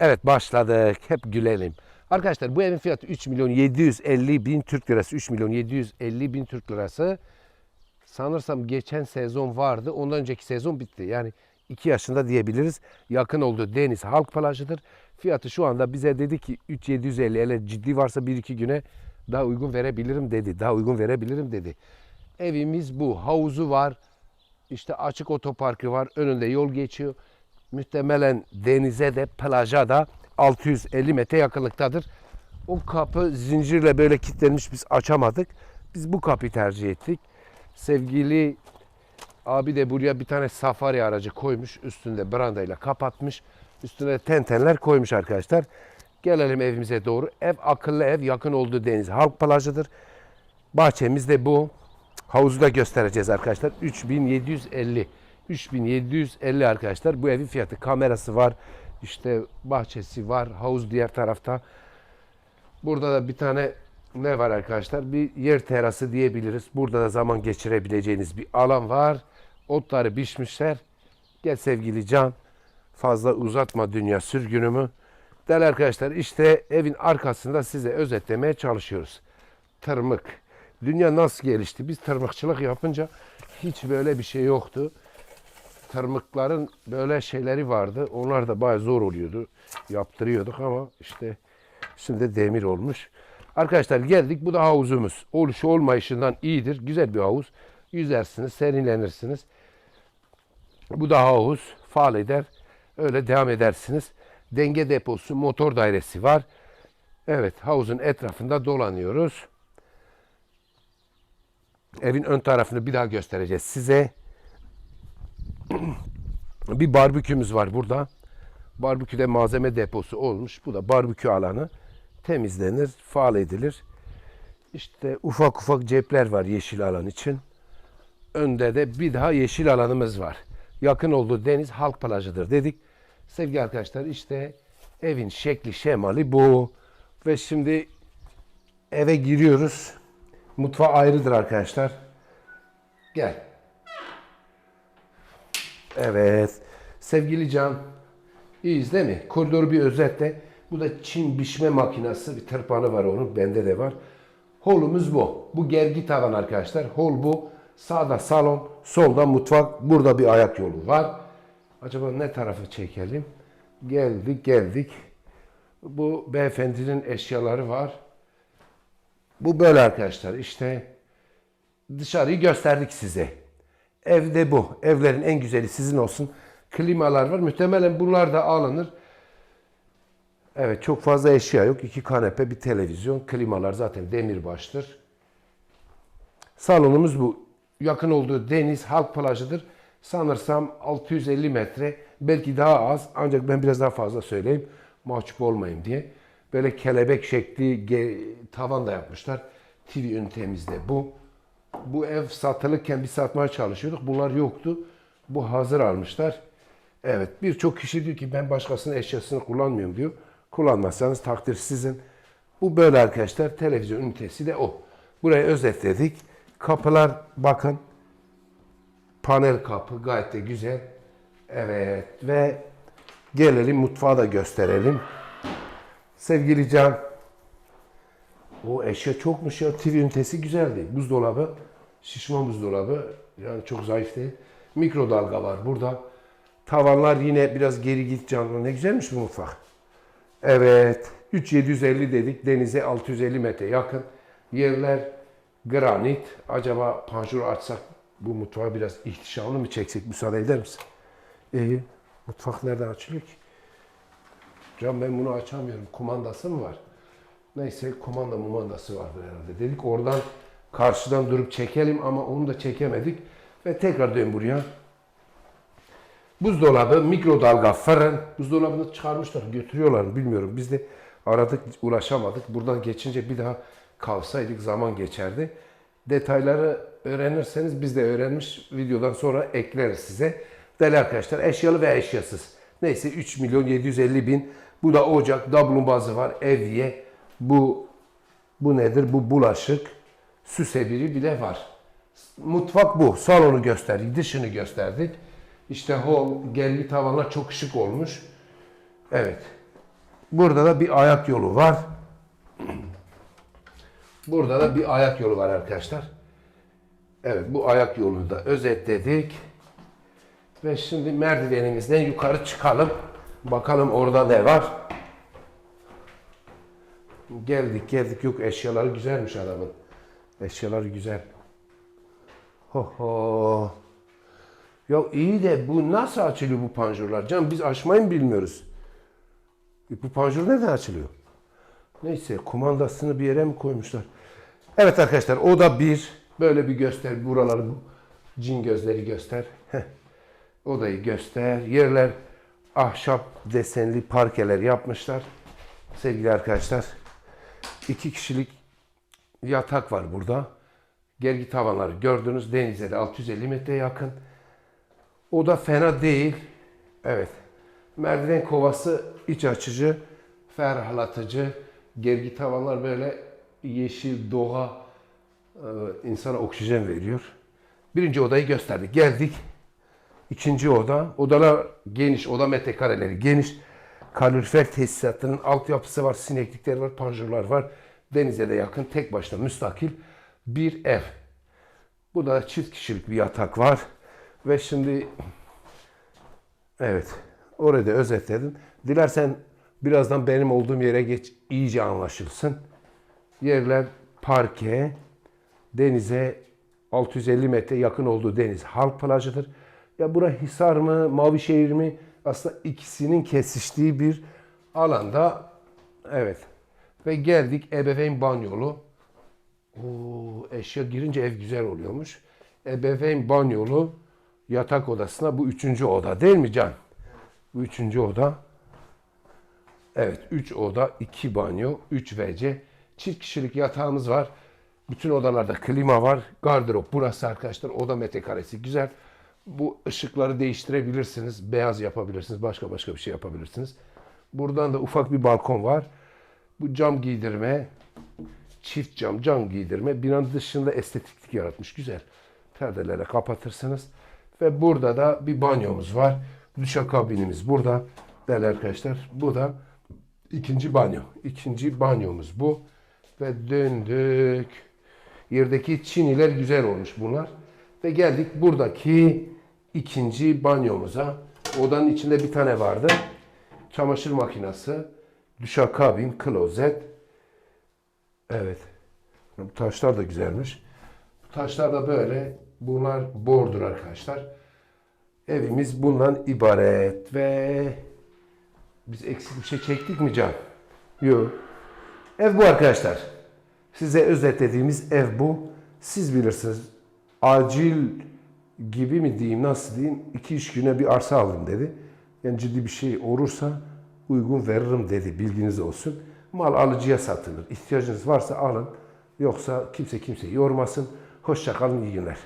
Evet başladık. Hep gülelim. Arkadaşlar bu evin fiyatı 3 milyon 750 bin Türk lirası. 3 milyon 750 bin Türk lirası. Sanırsam geçen sezon vardı. Ondan önceki sezon bitti. Yani 2 yaşında diyebiliriz. Yakın olduğu deniz halk plajıdır. Fiyatı şu anda bize dedi ki 3750 hele ciddi varsa 1-2 güne daha uygun verebilirim dedi. Daha uygun verebilirim dedi. Evimiz bu. Havuzu var. İşte açık otoparkı var. Önünde yol geçiyor. Muhtemelen denize de plaja da 650 metre yakınlıktadır. O kapı zincirle böyle kilitlenmiş biz açamadık. Biz bu kapıyı tercih ettik. Sevgili abi de buraya bir tane safari aracı koymuş. Üstünde brandayla kapatmış. Üstüne tentenler koymuş arkadaşlar. Gelelim evimize doğru. Ev akıllı ev yakın olduğu deniz. Halk plajıdır. Bahçemiz de bu. Havuzu da göstereceğiz arkadaşlar. 3750. 3750 arkadaşlar. Bu evin fiyatı. Kamerası var. İşte bahçesi var. Havuz diğer tarafta. Burada da bir tane ne var arkadaşlar? Bir yer terası diyebiliriz. Burada da zaman geçirebileceğiniz bir alan var. Otları biçmişler. Gel sevgili Can. Fazla uzatma dünya sürgünümü. Değerli arkadaşlar işte evin arkasında size özetlemeye çalışıyoruz. Tırmık. Dünya nasıl gelişti? Biz tırmıkçılık yapınca hiç böyle bir şey yoktu. Tırmıkların böyle şeyleri vardı. Onlar da bayağı zor oluyordu. Yaptırıyorduk ama işte şimdi demir olmuş. Arkadaşlar geldik. Bu da havuzumuz. Oluşu olmayışından iyidir. Güzel bir havuz. Yüzersiniz, serinlenirsiniz. Bu da havuz. Faal eder. Öyle devam edersiniz. Denge deposu, motor dairesi var. Evet, havuzun etrafında dolanıyoruz. Evin ön tarafını bir daha göstereceğiz size. Bir barbekümüz var burada. Barbeküde malzeme deposu olmuş. Bu da barbekü alanı. Temizlenir, faal edilir. İşte ufak ufak cepler var yeşil alan için. Önde de bir daha yeşil alanımız var. Yakın olduğu deniz halk plajıdır dedik. Sevgili arkadaşlar işte evin şekli şemali bu. Ve şimdi eve giriyoruz. Mutfağı ayrıdır arkadaşlar. Gel. Evet. Sevgili Can. İyiyiz değil mi? Koridoru bir özetle. Bu da Çin biçme makinesi. Bir tırpanı var onun. Bende de var. Holumuz bu. Bu gergi tavan arkadaşlar. Hol bu. Sağda salon, solda mutfak. Burada bir ayak yolu var. Acaba ne tarafı çekelim? Geldik, geldik. Bu beyefendinin eşyaları var. Bu böyle arkadaşlar. İşte dışarıyı gösterdik size. Evde bu. Evlerin en güzeli sizin olsun. Klimalar var. Muhtemelen bunlar da alınır. Evet çok fazla eşya yok. İki kanepe, bir televizyon. Klimalar zaten demirbaştır. Salonumuz bu. Yakın olduğu deniz, halk plajıdır. Sanırsam 650 metre. Belki daha az. Ancak ben biraz daha fazla söyleyeyim. Mahcup olmayayım diye. Böyle kelebek şekli tavan da yapmışlar. TV ünitemiz de bu. Bu ev satılıkken bir satmaya çalışıyorduk. Bunlar yoktu. Bu hazır almışlar. Evet birçok kişi diyor ki ben başkasının eşyasını kullanmıyorum diyor. Kullanmazsanız takdir sizin. Bu böyle arkadaşlar. Televizyon ünitesi de o. Burayı özetledik. Kapılar bakın. Panel kapı gayet de güzel. Evet ve gelelim mutfağı da gösterelim. Sevgili Can. O eşya çokmuş ya. TV ünitesi güzeldi. Buzdolabı. Şişman buzdolabı. Yani çok zayıf. Mikrodalga var burada. Tavanlar yine biraz geri git canlı. Ne güzelmiş bu mutfak. Evet. 3750 dedik. Denize 650 metre yakın. Yerler granit. Acaba panjur açsak bu mutfağı biraz ihtişamlı mı çeksek? Müsaade eder misin? İyi. Mutfak nereden açılıyor ki? Can ben bunu açamıyorum. Kumandası mı var? Neyse kumanda mumandası vardı herhalde. Dedik oradan karşıdan durup çekelim ama onu da çekemedik. Ve tekrar dön buraya. Buzdolabı, mikrodalga, fırın. Buzdolabını çıkarmışlar, götürüyorlar bilmiyorum. Biz de aradık, ulaşamadık. Buradan geçince bir daha kalsaydık zaman geçerdi. Detayları öğrenirseniz biz de öğrenmiş videodan sonra ekleriz size. Değerli arkadaşlar eşyalı ve eşyasız. Neyse 3 milyon 750 bin. Bu da ocak, dablumbazı var, evye. Bu bu nedir? Bu bulaşık. Süs ebiri bile var. Mutfak bu. Salonu gösterdik, dışını gösterdik. İşte hol, gelgi tavanlar çok şık olmuş. Evet. Burada da bir ayak yolu var. Burada da bir ayak yolu var arkadaşlar. Evet bu ayak yolunu da özetledik. Ve şimdi merdivenimizden yukarı çıkalım. Bakalım orada ne var. Geldik geldik yok eşyaları güzelmiş adamın. Eşyaları güzel. Ho ho. Ya iyi de bu nasıl açılıyor bu panjurlar? Can biz açmayı mı bilmiyoruz? E, Bu panjur neden açılıyor? Neyse kumandasını bir yere mi koymuşlar? Evet arkadaşlar o da bir. Böyle bir göster. Buraları bu cin gözleri göster. Heh. Odayı göster. Yerler ahşap desenli parkeler yapmışlar. Sevgili arkadaşlar. İki kişilik yatak var burada. Gergi tavanları gördünüz. Denize de 650 metre yakın. O da fena değil. Evet. Merdiven kovası iç açıcı, ferahlatıcı. Gergi tavanlar böyle yeşil doğa e, insana oksijen veriyor. Birinci odayı gösterdik. Geldik. İkinci oda. Odalar geniş. Oda metrekareleri geniş. Kalorifer tesisatının altyapısı var. Sineklikler var. Panjurlar var. Denize de yakın. Tek başına müstakil bir ev. Bu da çift kişilik bir yatak var. Ve şimdi evet orada özetledim. Dilersen birazdan benim olduğum yere geç iyice anlaşılsın. Yerler parke, denize 650 metre yakın olduğu deniz halk plajıdır. Ya bura Hisar mı, Mavişehir mi? Aslında ikisinin kesiştiği bir alanda. Evet. Ve geldik ebeveyn banyolu. Oo, eşya girince ev güzel oluyormuş. Ebeveyn banyolu yatak odasına bu üçüncü oda değil mi Can? Bu üçüncü oda. Evet, üç oda, iki banyo, üç WC. Çift kişilik yatağımız var. Bütün odalarda klima var. Gardırop burası arkadaşlar. Oda metrekaresi güzel. Bu ışıkları değiştirebilirsiniz. Beyaz yapabilirsiniz. Başka başka bir şey yapabilirsiniz. Buradan da ufak bir balkon var. Bu cam giydirme, çift cam cam giydirme binanın dışında estetiklik yaratmış. Güzel. Perdelere kapatırsınız. Ve burada da bir banyomuz var. Duşakabinimiz burada. Değerli arkadaşlar. Bu da ikinci banyo. İkinci banyomuz bu. Ve döndük. Yerdeki çiniler güzel olmuş bunlar. Ve geldik buradaki ikinci banyomuza. Odanın içinde bir tane vardı. Çamaşır makinesi, duşakabin, klozet, Evet. Bu taşlar da güzelmiş. Bu taşlar da böyle. Bunlar bordur arkadaşlar. Evimiz bundan ibaret ve biz eksik bir şey çektik mi Can? Yok. Ev bu arkadaşlar. Size özetlediğimiz ev bu. Siz bilirsiniz. Acil gibi mi diyeyim nasıl diyeyim iki üç güne bir arsa alın dedi. Yani ciddi bir şey olursa uygun veririm dedi bilginiz olsun. Mal alıcıya satılır. İhtiyacınız varsa alın. Yoksa kimse kimseyi yormasın. Hoşça kalın iyi günler.